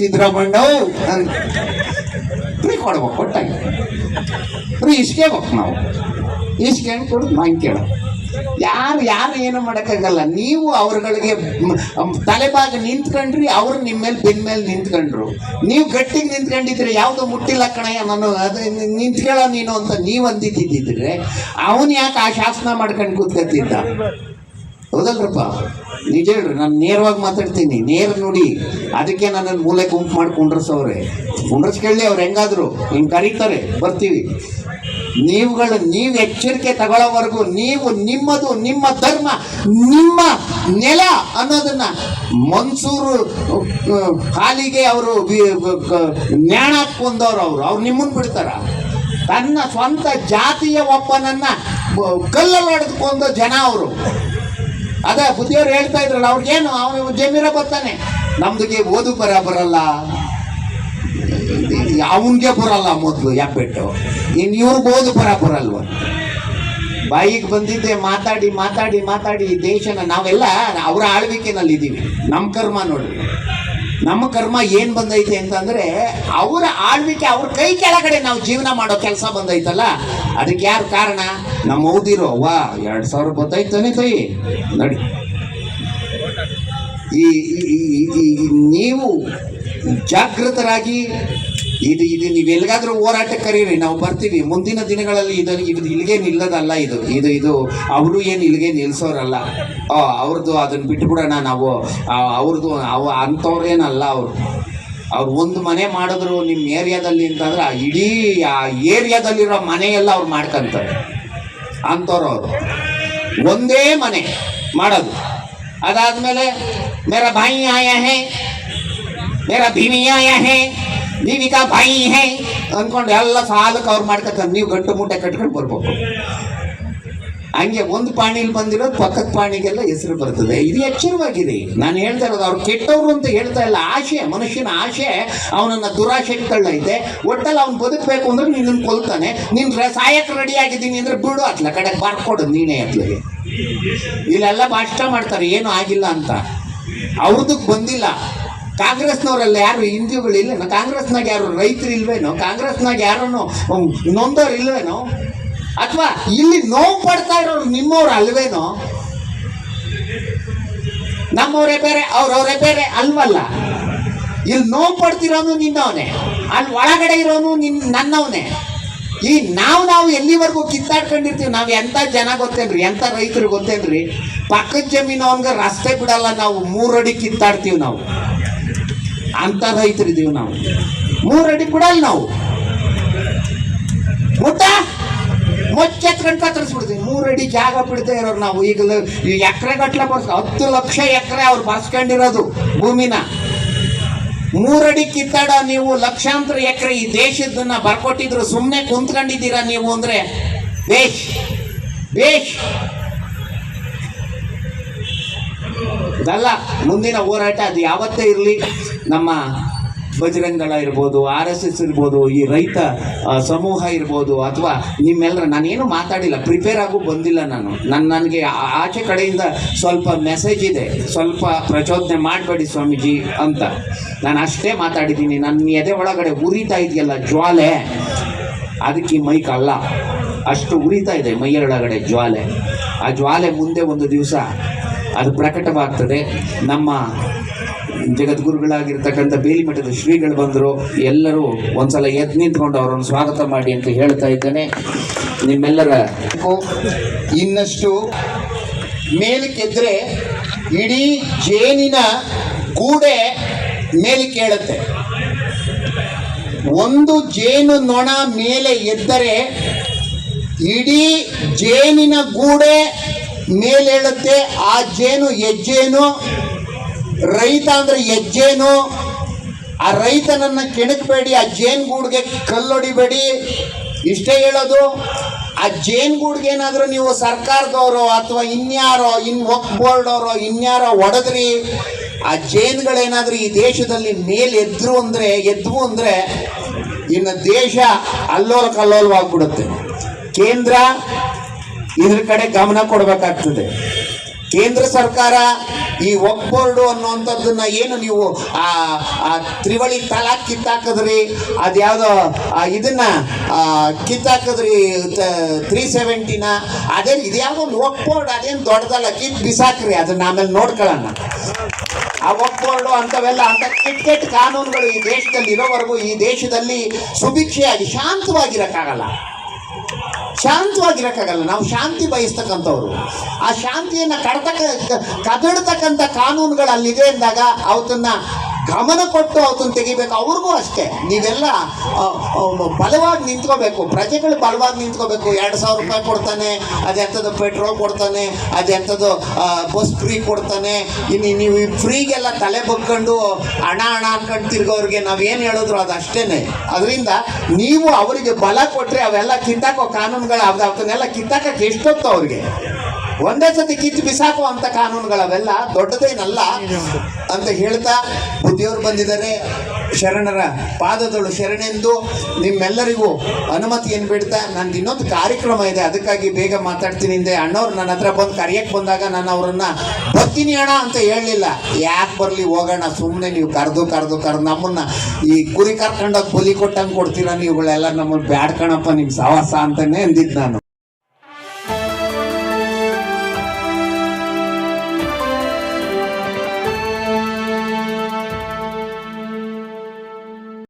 Siddaramanna free ಕೊಡ್ಬೇಕು ಕೊಟ್ಟಾಗ free ಇಸ್ಕೇಬೇಕು ನಾವು. ಇಸ್ಕೊಂಡು ಕೊಡೋದು? ನಾನು ಕೇಳೋ ಯಾರು ಯಾರು ಏನು ಮಾಡೋಕ್ಕಾಗಲ್ಲ. ನೀವು ಅವ್ರಗಳಿಗೆ ತಲೆಬಾಗ ನಿಂತ್ಕೊಂಡ್ರಿ, ಅವ್ರು ನಿಮ್ಮ ಮೇಲೆ ಬೆನ್ನ ಮೇಲೆ ನಿಂತ್ಕೊಂಡ್ರು. ನೀವು ಗಟ್ಟಿಗೆ ನಿಂತ್ಕೊಂಡಿದ್ರೆ ಯಾವುದು ಮುಟ್ಟಿಲ್ಲ ಕಣಯ್ಯ ನಾನು ಅದು ನಿಂತ್ಕೊಳ್ಳೋ ನೀನು ಅಂತ ನೀವು ಅಂದಿದ್ದಿದ್ದರೆ ಅವನು ಯಾಕೆ ಆ ಶಾಸನ ಮಾಡ್ಕೊಂಡು ಕೂತ್ಕೊತಿದ್ದ ಹೌದಲ್ರಪ್ಪ? ನಿಜ ಹೇಳ್ರಿ, ನಾನು ನೇರವಾಗಿ ಮಾತಾಡ್ತೀನಿ. ನೇರ ನೋಡಿ, ಅದಕ್ಕೆ ನನ್ನನ್ನು ಮೂಲೆ ಗುಂಪು ಮಾಡಿ ಕುಂಡ್ರಸವ್ರೆ ಕುಂಡ್ರಸ್ಕೊಳ್ಳಿ ಅವ್ರು ಹೆಂಗಾದ್ರು? ಹಿಂಗೆ ಕರೀತಾರೆ, ಬರ್ತೀವಿ. ನೀವುಗಳು, ನೀವು ಎಚ್ಚರಿಕೆ ತಗೊಳ್ಳೋವರೆಗೂ ನೀವು ನಿಮ್ಮದು, ನಿಮ್ಮ ಧರ್ಮ, ನಿಮ್ಮ ನೆಲ ಅನ್ನೋದನ್ನ ಮನ್ಸೂರು ಕಾಲಿಗೆ ಅವರು ನ್ಯಾಣ ಕೊಂದವ್ರು ಅವರು. ಅವ್ರು ನಿಮ್ಮನ್ನು ಬಿಡ್ತಾರ. ತನ್ನ ಸ್ವಂತ ಜಾತಿಯ ಒಬ್ಬನನ್ನ ಕಲ್ಲಲ್ಲಿ ಹೊಡೆದುಕೊಂಡ ಜನ ಅವರು. ಅದೇ ಬುದ್ಧಿಯವ್ರು ಹೇಳ್ತಾ ಇದ್ರಲ್ಲ, ಅವ್ರಿಗೇನು? ಅವನು ಜಮೀರ ಬರ್ತಾನೆ. ನಮ್ದಿಗೆ ಓದು ಬರ ಬರಲ್ಲ ಅವನಿಗೆ ಬರಲ್ಲ ಮೊದಲು ಯಾಪೆಟ್ಟು ಇನ್ನು ಇವ್ರಿಗೆ ಓದು ಬರ ಬರಲ್ವ ಬಾಯಿಗೆ ಬಂದಿದ್ದೆ ಮಾತಾಡಿ ಮಾತಾಡಿ ಮಾತಾಡಿ ದೇಶನ ನಾವೆಲ್ಲ ಅವರ ಆಳ್ವಿಕೆನಲ್ಲಿ ಇದ್ದೀವಿ ನಮ್ಮ ಕರ್ಮ ನೋಡ್ರಿ ನಮ್ಮ ಕರ್ಮ ಏನು ಬಂದೈತೆ ಅಂತಂದ್ರೆ ಅವರ ಆಳ್ವಿಕೆ ಅವ್ರ ಕೈ ಕೆಳಗಡೆ ನಾವು ಜೀವನ ಮಾಡೋ ಕೆಲಸ ಬಂದೈತಲ್ಲ? ಅದಕ್ಕೆ ಯಾರು ಕಾರಣ? ನಮ್ಮ ಓದಿರೋ ವಾ ಎರಡು ಸಾವಿರ ಗೊತ್ತಾಯ್ತಾನೆ ಕೈ ನೋಡಿ. ಈ, ನೀವು ಜಾಗೃತರಾಗಿ ಇದು ಇದು ನೀವು ಎಲ್ಲಿಗಾದ್ರೂ ಹೋರಾಟ ಕರೀರಿ ನಾವು ಬರ್ತೀವಿ. ಮುಂದಿನ ದಿನಗಳಲ್ಲಿ ಇದು ಇದು ಇಲ್ಲಿಗೆ ನಿಲ್ಲದಲ್ಲ ಇದು. ಇದು ಇದು ಅವರು ಏನು ಇಲ್ಲಿಗೆ ನಿಲ್ಸೋರಲ್ಲ. ಆ, ಅವ್ರದ್ದು ಅದನ್ನು ಬಿಟ್ಬಿಡೋಣ ನಾವು. ಅವ್ರದ್ದು ಅವ ಅಂಥವ್ರೇನಲ್ಲ ಅವರು. ಅವ್ರು ಒಂದು ಮನೆ ಮಾಡಿದ್ರು ನಿಮ್ಮ ಏರಿಯಾದಲ್ಲಿ ಅಂತಂದ್ರೆ ಆ ಇಡೀ ಆ ಏರಿಯಾದಲ್ಲಿರೋ ಮನೆಯೆಲ್ಲ ಅವ್ರು ಮಾಡ್ಕೊಂತಾರೆ. ಅಂಥವ್ರು ಅವರು. ಒಂದೇ ಮನೆ ಮಾಡೋದು. ಅದಾದಮೇಲೆ ಮೇರ ಬಾಯಿ ಆಯ ಹೇ ಮೇರ ಭೀಮಿ ಆಯಾ ಹೇ ನೀವಿಕಾ ಬಾಯಿ ಹೇ? ಅಂದ್ಕೊಂಡು ಎಲ್ಲ ಸಾಲಕ್ಕೆ ಅವ್ರು ಮಾಡ್ಕೊತಾರೆ. ನೀವು ಗಂಟು ಮೂಟೆ ಕಟ್ಕೊಂಡು ಬರ್ಬೇಕು. ಹಂಗೆ ಒಂದು ಪಾಣಿಲಿ ಬಂದಿರೋದು, ಪಕ್ಕದ ಪಾಣಿಗೆಲ್ಲ ಹೆಸರು ಬರ್ತದೆ. ಇದು ಎಚ್ಚರವಾಗಿದೆ ನಾನು ಹೇಳ್ತಾ ಇರೋದು, ಅವ್ರು ಕೆಟ್ಟವರು ಅಂತ ಹೇಳ್ತಾ ಇಲ್ಲ. ಆಶೆ, ಮನುಷ್ಯನ ಆಶೆ, ಅವನನ್ನ ದುರಾಶೆಗೆ ತಳ್ಳೈತೆ ಒಟ್ಟಲ್ಲಿ ಅವ್ನು ಬದುಕಬೇಕು ಅಂದ್ರೆ ನೀನು ಕೊಲ್ತಾನೆ. ನಿನ್ನ ಸಾಯಕ್ಕೆ ರೆಡಿ ಆಗಿದ್ದೀನಿ ಅಂದ್ರೆ ಬಿಡು ಅತ್ಲ. ಕಡೆ ಬರ್ಕೊಡು ನೀನೇ ಅತ್ಲಗೆ. ಇಲ್ಲೆಲ್ಲ ಭಾಷಣ ಮಾಡ್ತಾರೆ. ಏನು ಆಗಿಲ್ಲ ಅಂತ. ಅವ್ರದಕ್ಕೆ ಬಂದಿಲ್ಲ. ಕಾಂಗ್ರೆಸ್ನವರೆಲ್ಲ ಯಾರು ಹಿಂದೂಗಳು ಇಲ್ಲೇನೋ, ಕಾಂಗ್ರೆಸ್ನಾಗ ಯಾರು ರೈತರು ಇಲ್ವೇನೋ, ಕಾಂಗ್ರೆಸ್ನಾಗ ಯಾರನ್ನು ನೊಂದವ್ರು ಇಲ್ವೇನೋ, ಅಥವಾ ಇಲ್ಲಿ ನೋವು ಪಡ್ತಾ ಇರೋರು ನಿಮ್ಮವ್ರು ಅಲ್ವೇನೋ, ನಮ್ಮವರೇ ಬೇರೆ, ಅವ್ರವರೇ ಬೇರೆ ಅಲ್ವಲ್ಲ. ಇಲ್ಲಿ ನೋವು ಪಡ್ತಿರೋನು ನಿನ್ನವನೇ, ಅಲ್ಲಿ ಒಳಗಡೆ ಇರೋನು ನಿನ್, ನನ್ನವನೇ. ಈ ನಾವು ನಾವು ಎಲ್ಲಿವರೆಗೂ ಕಿತ್ತಾಡ್ಕೊಂಡಿರ್ತೀವಿ, ನಾವು ಎಂಥ ಜನ ಗೊತ್ತೇನ್ರಿ ಎಂಥ ರೈತರು ಗೊತ್ತೇನ್ರಿ? ಪಕ್ಕದ ಜಮೀನು ಅವನ್ಗೆ ರಸ್ತೆ ಬಿಡಲ್ಲ, ನಾವು ಮೂರಡಿ ಕಿತ್ತಾಡ್ತೀವಿ ನಾವು. ಅಂತ ರೈತರಿದ್ದೀವಿ ನಾವು. ಮೂರಡಿ ಅಲ್ಲಿ ನಾವು. ಮುಟ್ಟ ಮುಚ್ಚೆತ್ಕೊಂಡು ಕತ್ತರಿಸ್ಬಿಡ್ತೀವಿ ಅಡಿ ಜಾಗ ಬಿಡ್ತಾ ಇರೋರು ನಾವು. ಈಗ ಎಕರೆ ಗಟ್ಟಲೆ ಬರ್ಸ್ ಹತ್ತು ಲಕ್ಷ ಎಕರೆ ಅವ್ರು ಬರ್ಸ್ಕೊಂಡಿರೋದು ಭೂಮಿನ. ಮೂರಡಿ ಕಿತ್ತಾಡ ನೀವು ಲಕ್ಷಾಂತರ ಎಕರೆ ಈ ದೇಶದನ್ನ ಬರ್ಕೊಟ್ಟಿದ್ರು ಸುಮ್ಮನೆ ಕುಂತ್ಕೊಂಡಿದ್ದೀರಾ ನೀವು ಅಂದ್ರೆ ಬೇಷ್ ಬೇಷ್. ಇದಲ್ಲ ಮುಂದಿನ ಹೋರಾಟ ಅದು ಯಾವತ್ತೇ ಇರಲಿ, ನಮ್ಮ ಬಜರಂಗಳ ಇರ್ಬೋದು, ಆರ್ ಎಸ್ ಎಸ್ ಇರ್ಬೋದು, ಈ ರೈತ ಸಮೂಹ ಇರ್ಬೋದು, ಅಥವಾ ನಿಮ್ಮೆಲ್ಲರ ನಾನೇನು ಮಾತಾಡಿಲ್ಲ, ಪ್ರಿಪೇರ್ ಆಗು ಬಂದಿಲ್ಲ ನಾನು. ನನ್ನ ನನಗೆ ಆಚೆ ಕಡೆಯಿಂದ ಸ್ವಲ್ಪ ಮೆಸೇಜ್ ಇದೆ. ಸ್ವಲ್ಪ ಪ್ರಚೋದನೆ ಮಾಡಬೇಡಿ ಸ್ವಾಮೀಜಿ ಅಂತ. ನಾನು ಅಷ್ಟೇ ಮಾತಾಡಿದ್ದೀನಿ. ನನ್ನ ಎದೆ ಒಳಗಡೆ ಉರಿತಾ ಇದೆಯಲ್ಲ ಜ್ವಾಲೆ. ಅದಕ್ಕೆ ಈ ಮೈಕ್ ಅಲ್ಲ. ಅಷ್ಟು ಉರಿತಾ ಇದೆ ಮೈಯೊಳಗಡೆ ಜ್ವಾಲೆ. ಆ ಜ್ವಾಲೆ ಮುಂದೆ ಒಂದು ದಿವಸ ಅದು ಪ್ರಕಟವಾಗ್ತದೆ. ನಮ್ಮ ಜಗದ್ಗುರುಗಳಾಗಿರ್ತಕ್ಕಂಥ ಬೇಲಿಮಠದ ಶ್ರೀಗಳು ಬಂದರು. ಎಲ್ಲರೂ ಒಂದ್ಸಲ ಎದ್ದು ನಿಂತ್ಕೊಂಡು ಅವರನ್ನು ಸ್ವಾಗತ ಮಾಡಿ ಅಂತ ಹೇಳ್ತಾ ಇದ್ದೇನೆ. ನಿಮ್ಮೆಲ್ಲರ ಇನ್ನಷ್ಟು ಮೇಲಕ್ಕೆದ್ರೆ ಇಡೀ ಜೇನಿನ ಗೂಡೆ ಮೇಲೆ ಕೇಳುತ್ತೆ ಒಂದು ಜೇನು ನೊಣ ಮೇಲೆ ಎದ್ದರೆ ಇಡೀ ಜೇನಿನ ಗೂಡೆ ಮೇಲೇಳುತ್ತೆ ಆ ಜೇನು ಹೆಜ್ಜೇನು, ರೈತ ಅಂದ್ರೆ ಹೆಜ್ಜೇನು, ಆ ರೈತನನ್ನ ಕೆಣಕಬೇಡಿ, ಆ ಜೇನುಗೂಡ್ಗೆ ಕಲ್ಲೊಡಿಬೇಡಿ. ಇಷ್ಟೇ ಹೇಳೋದು, ಆ ಜೇನುಗೂಡ್ಗೆ ಏನಾದರೂ ನೀವು ಸರ್ಕಾರದವರು ಅಥವಾ ಇನ್ಯಾರೋ, ಇನ್ ವಕ್ ಬೋರ್ಡ್ ಅವರೋ ಇನ್ಯಾರೋ ಹೊಡೆದ್ರಿ ಆ ಜೇನುಗಳೇನಾದ್ರೂ ಈ ದೇಶದಲ್ಲಿ ಮೇಲೆ ಎದ್ರು ಅಂದ್ರೆ, ಎದ್ವು ಅಂದ್ರೆ, ಇನ್ನು ದೇಶ ಅಲ್ಲೋಲ ಕಲ್ಲೋಲವಾಗ್ಬಿಡುತ್ತೆ ಕೇಂದ್ರ ಇದ್ರ ಕಡೆ ಗಮನ ಕೊಡಬೇಕಾಗ್ತದೆ. ಕೇಂದ್ರ ಸರ್ಕಾರ ಈ ವಕ್ ಬೋರ್ಡು ಅನ್ನುವಂಥದ್ದನ್ನ ಏನು ನೀವು ಆ ತ್ರಿವಳಿ ತಲಾಕ್ ಕಿತ್ತಾಕಿದ್ರಿ? ಅದ್ಯಾವುದೋ ಇದನ್ನ ಕಿತ್ತಾಕದ್ರಿ ತ್ರೀ ಸೆವೆಂಟಿನ ಅದೇ ಇದ್ಯಾವುದೋ ಒಕ್ಬೋರ್ಡ್, ಅದೇನು ದೊಡ್ಡದಲ್ಲ, ಕಿತ್ ಬಿಸಾಕ್ರಿ, ಅದನ್ನ ಆಮೇಲೆ ನೋಡ್ಕೊಳ್ಳೋಣ. ಆ ವಕ್ ಅಂತವೆಲ್ಲ ಅಂಥವೆಲ್ಲ ಅಂತ ಕೆಟ್ಟ ಕೆಟ್ಟ ಕಾನೂನುಗಳು ಈ ದೇಶದಲ್ಲಿ ಇರೋವರೆಗೂ ಈ ದೇಶದಲ್ಲಿ ಸುಭಿಕ್ಷೆಯಾಗಿ ಶಾಂತವಾಗಿರಕ್ಕಾಗಲ್ಲ. ಶಾಂತವಾಗಿರಕ್ಕಾಗಲ್ಲ. ನಾವು ಶಾಂತಿ ಬಯಸ್ತಕ್ಕಂಥವ್ರು. ಆ ಶಾಂತಿಯನ್ನು ಕಡತಕ್ಕ ಕದಡ್ತಕ್ಕಂಥ ಕಾನೂನುಗಳು ಅಲ್ಲಿದೆ ಅಂದಾಗ ಅವತ್ತನ್ನ ಗಮನ ಕೊಟ್ಟು ಅದನ್ನು ತೆಗಿಬೇಕು. ಅವ್ರಿಗೂ ಅಷ್ಟೇ. ನೀವೆಲ್ಲ ಬಲವಾಗಿ ನಿಂತ್ಕೋಬೇಕು. ಪ್ರಜೆಗಳು ಬಲವಾಗಿ ನಿಂತ್ಕೋಬೇಕು. ಎರಡು ಸಾವಿರ ರೂಪಾಯಿ ಕೊಡ್ತಾನೆ ಅದೆಂಥದ್ದು ಪೆಟ್ರೋಲ್ ಕೊಡ್ತಾನೆ ಅದೆಂಥದ್ದು ಬಸ್ ಫ್ರೀ ಕೊಡ್ತಾನೆ. ಇನ್ನು ನೀವು ಈ ಫ್ರೀಗೆಲ್ಲ ತಲೆ ಬಗ್ಕೊಂಡು ಹಣ ಹಣ ಅನ್ಕೊಂಡು ತಿರ್ಗೋರಿಗೆ ನಾವೇನು ಹೇಳಿದ್ರು ಅದು ಅಷ್ಟೇನೆ. ಅದರಿಂದ ನೀವು ಅವರಿಗೆ ಬಲ ಕೊಟ್ಟರೆ ಅವೆಲ್ಲ ಕಿತ್ತಾಕೋ ಕಾನೂನುಗಳು ಅದನ್ನೆಲ್ಲ ಕಿತ್ತಾಕಕ್ಕೆ ಎಷ್ಟೊತ್ತು ಅವ್ರಿಗೆ? ಒಂದೇ ಸತಿ ಕಿತ್ತು ಬಿಸಾಕುವ ಅಂತ ಕಾನೂನುಗಳು ಅವೆಲ್ಲ ದೊಡ್ಡದೇನಲ್ಲ ಅಂತ ಹೇಳ್ತಾ ಬುದ್ಧಿಯವರು ಬಂದಿದ್ದಾರೆ. ಶರಣರ ಪಾದದಳು ಶರಣೆಂದು ನಿಮ್ಮೆಲ್ಲರಿಗೂ ಅನುಮತಿಯನ್ನು ಬಿಡ್ತಾ, ನಂದು ಇನ್ನೊಂದು ಕಾರ್ಯಕ್ರಮ ಇದೆ, ಅದಕ್ಕಾಗಿ ಬೇಗ ಮಾತಾಡ್ತೀನಿ ಹಿಂದೆ ಅಣ್ಣವ್ರು ನನ್ನ ಹತ್ರ ಬಂದು ಕರೆಯಕ್ಕೆ ಬಂದಾಗ ನಾನು ಅವರನ್ನು ಬರ್ತೀನಿ ಅಣ್ಣ ಅಂತ ಹೇಳಲಿಲ್ಲ. ಯಾಕೆ ಬರಲಿ ಹೋಗೋಣ ಸುಮ್ಮನೆ ನೀವು ಕರೆದು ಕರೆದು ಕರೆದು ನಮ್ಮನ್ನ ಈ ಕುರಿ ಕರ್ಕೊಂಡೋಗಿ ಕೂಲಿ ಕೊಟ್ಟಂಗೆ ಕೊಡ್ತೀರಾ ನೀವುಗಳೆಲ್ಲ ನಮ್ಮನ್ನು ಬ್ಯಾಡ್ಕಣಪ್ಪ ನಿಮ್ಮ ಸವಾಸ ಅಂತಲೇ ಅಂದಿದ್ದು ನಾನು.